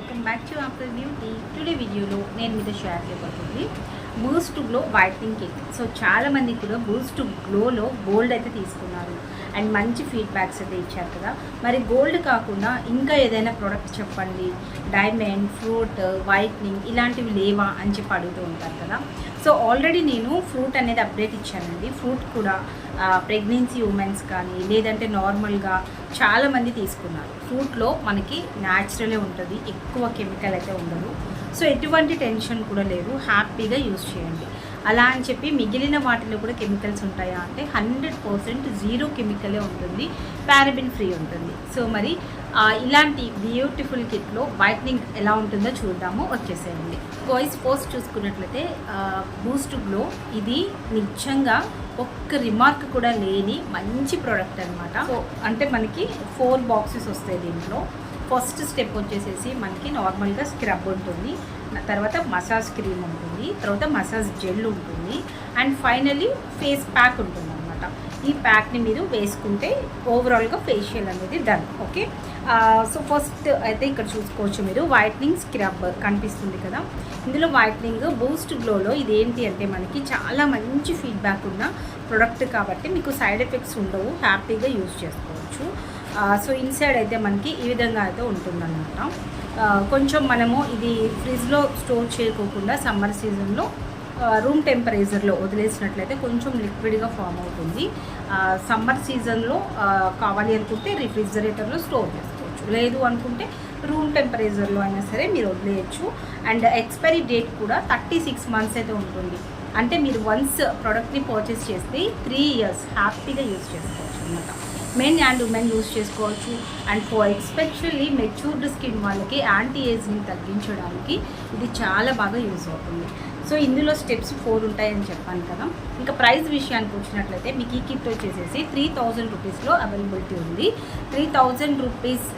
Welcome back to after beauty today వీడియోలో నేను మీతో షేర్ చేయబోతుంది boost glow whitening kit so చాలా మంది కూడా బూస్ట్ గ్లోలో గోల్డ్ అయితే తీసుకున్నారు. అండ్ మంచి ఫీడ్బ్యాక్స్ అయితే ఇచ్చారు కదా. మరి గోల్డ్ కాకుండా ఇంకా ఏదైనా ప్రోడక్ట్ చెప్పండి. డైమండ్ ఫ్రూట్ వైట్నింగ్ ఇలాంటివి లేవా అని చెప్పి అడుగుతూ ఉంటారు కదా. సో ఆల్రెడీ నేను ఫ్రూట్ అనేది అప్డేట్ ఇచ్చానండి. ఫ్రూట్ కూడా ప్రెగ్నెన్సీ ఉమెన్స్ కానీ లేదంటే నార్మల్గా చాలామంది తీసుకున్నారు. ఫ్రూట్లో మనకి న్యాచురలే ఉంటుంది ఎక్కువ కెమికల్ అయితే ఉండదు. సో ఎటువంటి టెన్షన్ కూడా లేదు. హ్యాపీగా యూస్ చేయండి. అలా అని చెప్పి మిగిలిన వాటిలో కూడా కెమికల్స్ ఉంటాయా అంటే హండ్రెడ్ పర్సెంట్ జీరో కెమికలే ఉంటుంది పారబిన్ ఫ్రీ ఉంటుంది. సో మరి ఇలాంటి బ్యూటిఫుల్ కిట్లో వైట్నింగ్ ఎలా ఉంటుందో చూద్దాము. వచ్చేసేయండి. వాయిస్ పోస్ట్ చూసుకున్నట్లయితే బూస్ట్ గ్లో. ఇది నిజంగా ఒక్క రిమార్క్ కూడా లేని మంచి ప్రోడక్ట్ అనమాట సో అంటే మనకి ఫోర్ బాక్సెస్ వస్తాయి దీంట్లో. ఫస్ట్ స్టెప్ వచ్చేసేసి మనకి నార్మల్గా స్క్రబ్ ఉంటుంది. తర్వాత మసాజ్ క్రీమ్ ఉంటుంది తర్వాత మసాజ్ జెల్ ఉంటుంది అండ్ ఫైనలీ ఫేస్ ప్యాక్ ఉంటుంది అనమాట ఈ ప్యాక్ని మీరు వేసుకుంటే ఓవరాల్గా ఫేషియల్ అనేది డన్ ఓకే సో ఫస్ట్ అయితే ఇక్కడ చూసుకోవచ్చు మీరు వైట్నింగ్ స్క్రబ్ కనిపిస్తుంది కదా? ఇందులో వైట్నింగ్ బూస్ట్ గ్లోలో ఇదేంటి అంటే మనకి చాలా మంచి ఫీడ్బ్యాక్ ఉన్న ప్రొడక్ట్ కాబట్టి మీకు సైడ్ ఎఫెక్ట్స్ ఉండవు హ్యాపీగా యూజ్ చేసుకోవచ్చు. సో ఇన్సైడ్ అయితే మనకి ఈ విధంగా అయితే ఉంటుందన్నమాట. కొంచెం మనము ఇది ఫ్రిడ్జ్లో స్టోర్ చేయకోకుండా సమ్మర్ సీజన్లో రూమ్ టెంపరేచర్లో వదిలేసినట్లయితే కొంచెం లిక్విడ్గా ఫామ్ అవుతుంది. సమ్మర్ సీజన్లో కావాలి అనుకుంటే రిఫ్రిజిరేటర్లో స్టోర్ చేసుకోవచ్చు. లేదు అనుకుంటే రూమ్ టెంపరేచర్లో అయినా సరే మీరు వదిలేయచ్చు. అండ్ ఎక్స్పైరీ డేట్ కూడా థర్టీ సిక్స్ మంత్స్ అయితే ఉంటుంది. అంటే మీరు వన్స్ ప్రోడక్ట్ని పర్చేస్ చేస్తే త్రీ ఇయర్స్ హ్యాపీగా యూజ్ చేసుకోవచ్చు అనమాట మెన్ అండ్ ఉమెన్ యూజ్ చేసుకోవచ్చు. And for especially matured skin వాళ్ళకి యాంటీ ఏజ్ని తగ్గించడానికి ఇది చాలా బాగా యూజ్ అవుతుంది. సో ఇందులో స్టెప్స్ ఫోర్ ఉంటాయని చెప్పాను కదా. ఇంకా ప్రైస్ విషయానికి వచ్చినట్లయితే మీకు ఈ కిట్ వచ్చేసేసి త్రీ థౌజండ్ రూపీస్లో అవైలబిలిటీ ఉంది. త్రీ థౌజండ్ రూపీస్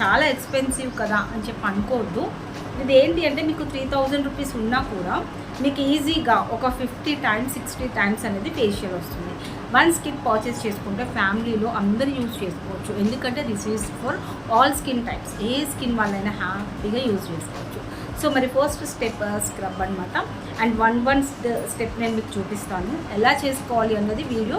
చాలా ఎక్స్పెన్సివ్ కదా అని చెప్పి అనుకోవద్దు. ఇది ఏంటి అంటే మీకు త్రీ థౌజండ్ రూపీస్ ఉన్నా కూడా మీకు ఈజీగా ఒక ఫిఫ్టీ టైమ్స్ సిక్స్టీ టైమ్స్ అనేది ఫేషియల్ వస్తుంది. వన్ స్కిన్ పర్చేస్ చేసుకుంటే ఫ్యామిలీలో అందరూ యూజ్ చేసుకోవచ్చు. ఎందుకంటే this is for all skin types A skin వాళ్ళైనా హ్యాపీగా యూజ్ చేసుకోవచ్చు. సో మరి ఫస్ట్ స్టెప్ స్క్రబ్ అనమాట అండ్ వన్ వన్ స్టెప్ నేను మీకు చూపిస్తాను. ఎలా చేసుకోవాలి అన్నది వీడియో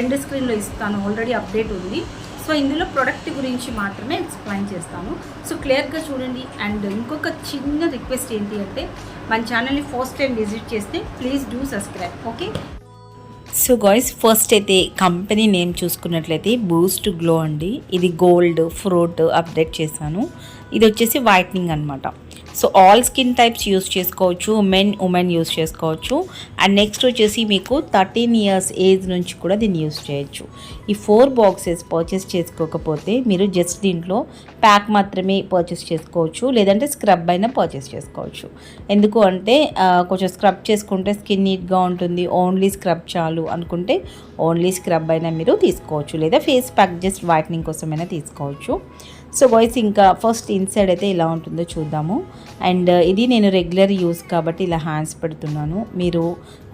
ఎండ్ స్క్రీన్లో ఇస్తాను. ఆల్రెడీ అప్డేట్ ఉంది. సో ఇందులో ప్రొడక్ట్ గురించి మాత్రమే ఎక్స్ప్లెయిన్ చేస్తాను. సో క్లియర్గా చూడండి. అండ్ ఇంకొక చిన్న రిక్వెస్ట్ ఏంటి అంటే మన ఛానల్ని ఫస్ట్ టైం విజిట్ చేస్తే please do subscribe okay so guys first అయితే కంపెనీ నేమ్ చూసుకున్నట్లయితే బూస్ట్ గ్లో అండి. ఇది గోల్డ్ ఫ్రూట్ అప్డేట్ చేశాను. ఇది వచ్చేసి వైట్నింగ్ అనమాట so all skin types use చేసుకోవచ్చు మెన్ ఉమెన్ యూస్ చేసుకోవచ్చు. అండ్ నెక్స్ట్ వచ్చేసి మీకు థర్టీన్ ఇయర్స్ ఏజ్ నుంచి కూడా దీన్ని యూస్ చేయొచ్చు. ఈ ఫోర్ బాక్సెస్ పర్చేస్ చేసుకోకపోతే మీరు జస్ట్ దీంట్లో ప్యాక్ మాత్రమే పర్చేస్ చేసుకోవచ్చు లేదంటే స్క్రబ్ అయినా పర్చేస్ చేసుకోవచ్చు. ఎందుకు అంటే కొంచెం స్క్రబ్ చేసుకుంటే స్కిన్ నీట్గా ఉంటుంది ఓన్లీ స్క్రబ్ చాలు అనుకుంటే ఓన్లీ స్క్రబ్ అయినా మీరు తీసుకోవచ్చు లేదా ఫేస్ ప్యాక్ జస్ట్ వైట్నింగ్ కోసమైనా తీసుకోవచ్చు. సో బాయ్స్ ఇంకా ఫస్ట్ ఇన్సైడ్ అయితే ఇలా ఉంటుందో చూద్దాము. అండ్ uh, ఇది నేను రెగ్యులర్ యూస్ కాబట్టి ఇలా హ్యాండ్స్ పెడుతున్నాను. మీరు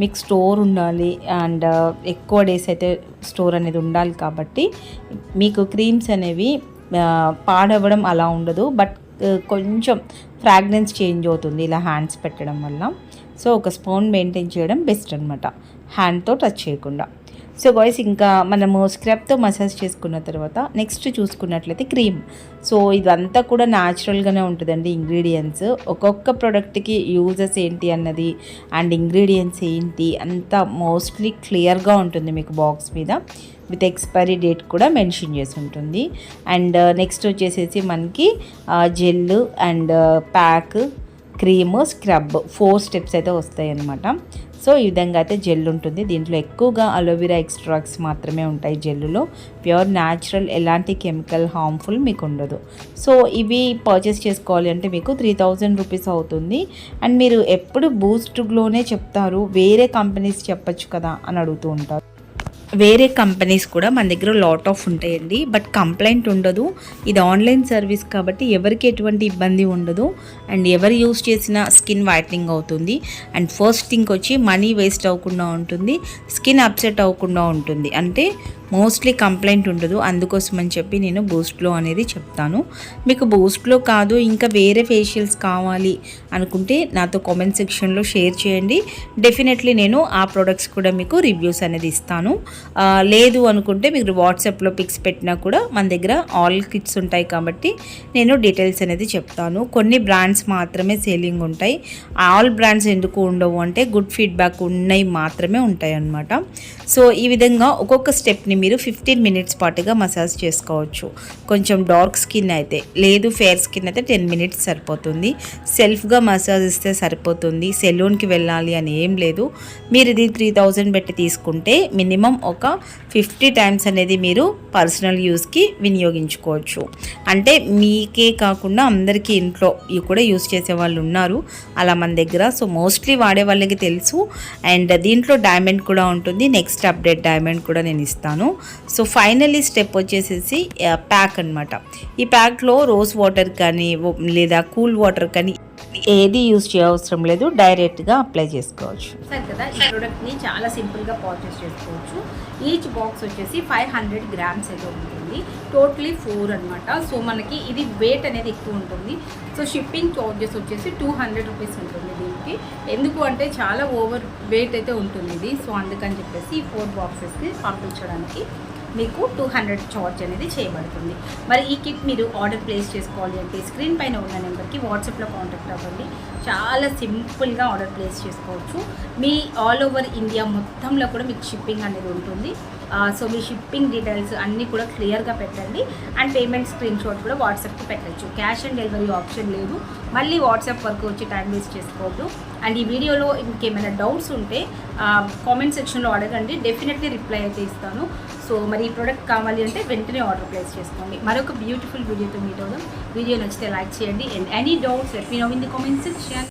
మీకు స్టోర్ ఉండాలి అండ్ uh, ఎక్కువ డేస్ అయితే స్టోర్ అనేది ఉండాలి కాబట్టి మీకు క్రీమ్స్ అనేవి uh, పాడవ్వడం అలా ఉండదు. బట్ కొంచెం ఫ్రాగ్రెన్స్ చేంజ్ అవుతుంది ఇలా హ్యాండ్స్ పెట్టడం వల్ల. సో ఒక స్పూన్ మెయింటైన్ చేయడం బెస్ట్ అనమాట హ్యాండ్తో టచ్ చేయకుండా. సో బాయ్స్ ఇంకా మనము స్క్రబ్తో మసాజ్ చేసుకున్న తర్వాత నెక్స్ట్ చూసుకున్నట్లయితే క్రీమ్ సో ఇదంతా కూడా న్యాచురల్గానే ఉంటుందండి ఇంగ్రీడియంట్స్ ఒక్కొక్క ప్రోడక్ట్కి యూజెస్ ఏంటి అన్నది అండ్ ఇంగ్రీడియంట్స్ ఏంటి అంతా మోస్ట్లీ క్లియర్గా ఉంటుంది మీకు బాక్స్ మీద. విత్ ఎక్స్పైరీ డేట్ కూడా మెన్షన్ చేసి ఉంటుంది. అండ్ నెక్స్ట్ uh, వచ్చేసేసి మనకి gel and pack cream scrub four steps అయితే వస్తాయి అన్నమాట సో ఈ విధంగా అయితే జెల్ ఉంటుంది. దీంట్లో ఎక్కువగా అలోవెరా ఎక్స్ట్రాక్ట్స్ మాత్రమే ఉంటాయి జెల్లులో. ప్యూర్ న్యాచురల్ ఎలాంటి కెమికల్ హార్మ్ఫుల్ మీకు ఉండదు. సో ఇవి పర్చేస్ చేసుకోవాలి అంటే మీకు త్రీ థౌజండ్ రూపీస్ అవుతుంది. అండ్ మీరు ఎప్పుడు బూస్ట్లోనే చెప్తారు. వేరే కంపెనీస్ చెప్పచ్చు కదా అని అడుగుతూ ఉంటారు. వేరే కంపెనీస్ కూడా మన దగ్గర లాట్ ఆఫ్ ఉంటాయండి. బట్ కంప్లైంట్ ఉండదు. ఇది ఆన్లైన్ సర్వీస్ కాబట్టి ఎవరికి ఎటువంటి ఇబ్బంది ఉండదు. అండ్ ఎవరు యూస్ చేసిన స్కిన్ వైట్నింగ్ అవుతుంది. అండ్ ఫస్ట్ థింగ్ వచ్చి మనీ వేస్ట్ అవ్వకుండా ఉంటుంది. స్కిన్ అప్సెట్ అవ్వకుండా ఉంటుంది. అంటే మోస్ట్లీ కంప్లైంట్ ఉండదు. అందుకోసం అని చెప్పి నేను బూస్ట్లో అనేది చెప్తాను. మీకు బూస్ట్లో కాదు ఇంకా వేరే ఫేషియల్స్ కావాలి అనుకుంటే నాతో కామెంట్ సెక్షన్లో షేర్ చేయండి. డెఫినెట్లీ నేను ఆ ప్రొడక్ట్స్ కూడా మీకు రివ్యూస్ అనేది ఇస్తాను. లేదు అనుకుంటే మీరు వాట్సాప్లో పిక్స్ పెట్టినా కూడా మన దగ్గర ఆల్ కిట్స్ ఉంటాయి కాబట్టి నేను డీటెయిల్స్ అనేది చెప్తాను. కొన్ని బ్రాండ్స్ మాత్రమే సేలింగ్ ఉంటాయి. ఆల్ బ్రాండ్స్ ఎందుకు ఉండవు అంటే గుడ్ ఫీడ్బ్యాక్ ఉన్నాయి మాత్రమే ఉంటాయి అన్నమాట సో ఈ విధంగా ఒక్కొక్క స్టెప్ని మీరు ఫిఫ్టీన్ మినిట్స్ పాటుగా మసాజ్ చేసుకోవచ్చు. కొంచెం డార్క్ స్కిన్ అయితే లేదు ఫేర్ స్కిన్ అయితే టెన్ మినిట్స్ సరిపోతుంది. సెల్ఫ్గా మసాజ్ ఇస్తే సరిపోతుంది. సెలూన్కి వెళ్ళాలి అని ఏం లేదు. మీరు ఇది త్రీ థౌజండ్ పెట్టి తీసుకుంటే మినిమం ఒక ఫిఫ్టీ టైమ్స్ అనేది మీరు పర్సనల్ యూస్కి వినియోగించుకోవచ్చు. అంటే మీకే కాకుండా అందరికీ ఇంట్లో ఇవి కూడా యూస్ చేసే వాళ్ళు ఉన్నారు. అలా మన దగ్గర. సో మోస్ట్లీ వాడే వాళ్ళకి తెలుసు. అండ్ దీంట్లో డైమండ్ కూడా ఉంటుంది. నెక్స్ట్ అప్డేట్ డైమండ్ కూడా నేను ఇస్తాను. సో ఫైనలీ స్టెప్ వచ్చేసేసి ప్యాక్ అన్నమాట. ఈ ప్యాక్లో రోజ్ వాటర్ కానీ లేదా కూల్ వాటర్ కానీ ఏది యూజ్ చేయవసరం లేదు డైరెక్ట్గా అప్లై చేసుకోవచ్చు. సరే కదా ఈ ప్రోడక్ట్ని చాలా సింపుల్గా పర్చేస్ చేసుకోవచ్చు. ఈచ్ బాక్స్ వచ్చేసి ఫైవ్ హండ్రెడ్ గ్రామ్స్ అయితే ఉంటుంది. టోటలీ ఫోర్ అనమాట సో మనకి ఇది వెయిట్ అనేది ఎక్కువ ఉంటుంది. సో షిప్పింగ్ చార్జెస్ వచ్చేసి టూ హండ్రెడ్ రూపీస్ ఉంటుంది. దీనికి ఎందుకు అంటే చాలా ఓవర్ వెయిట్ అయితే ఉంటుంది ఇది. సో అందుకని చెప్పేసి ఈ ఫోర్ బాక్సెస్ని పంపించడానికి మీకు టూ హండ్రెడ్ చార్జ్ అనేది చేయబడుతుంది. మరి ఈ కిట్ మీరు ఆర్డర్ ప్లేస్ చేసుకోవాలి అంటే స్క్రీన్ పైన ఉన్న నెంబర్కి వాట్సాప్లో కాంటాక్ట్ అవ్వండి. చాలా సింపుల్గా ఆర్డర్ ప్లేస్ చేసుకోవచ్చు. మీ ఆల్ ఓవర్ ఇండియా మొత్తంలో కూడా మీకు షిప్పింగ్ అనేది ఉంటుంది. సో మీ షిప్పింగ్ డీటెయిల్స్ అన్నీ కూడా క్లియర్గా పెట్టండి. అండ్ పేమెంట్ స్క్రీన్ షాట్ కూడా వాట్సాప్కి పెట్టచ్చు. క్యాష్ ఆన్ డెలివరీ ఆప్షన్ లేదు. మళ్ళీ వాట్సాప్ వరకు వచ్చి టైం వేస్ట్ చేసుకోవద్దు. అండ్ ఈ వీడియోలో ఇంకేమైనా డౌట్స్ ఉంటే కామెంట్ సెక్షన్లో అడగండి. డెఫినెట్లీ రిప్లై అయితే ఇస్తాను. సో మరి ఈ ప్రోడక్ట్ కావాలి అంటే వెంటనే ఆర్డర్ ప్లేస్ చేసుకోండి. మరొక బ్యూటిఫుల్ వీడియోతో మీట్ అవుదాం వీడియో నచ్చితే లైక్ చేయండి. And any doubts let me know in the comment section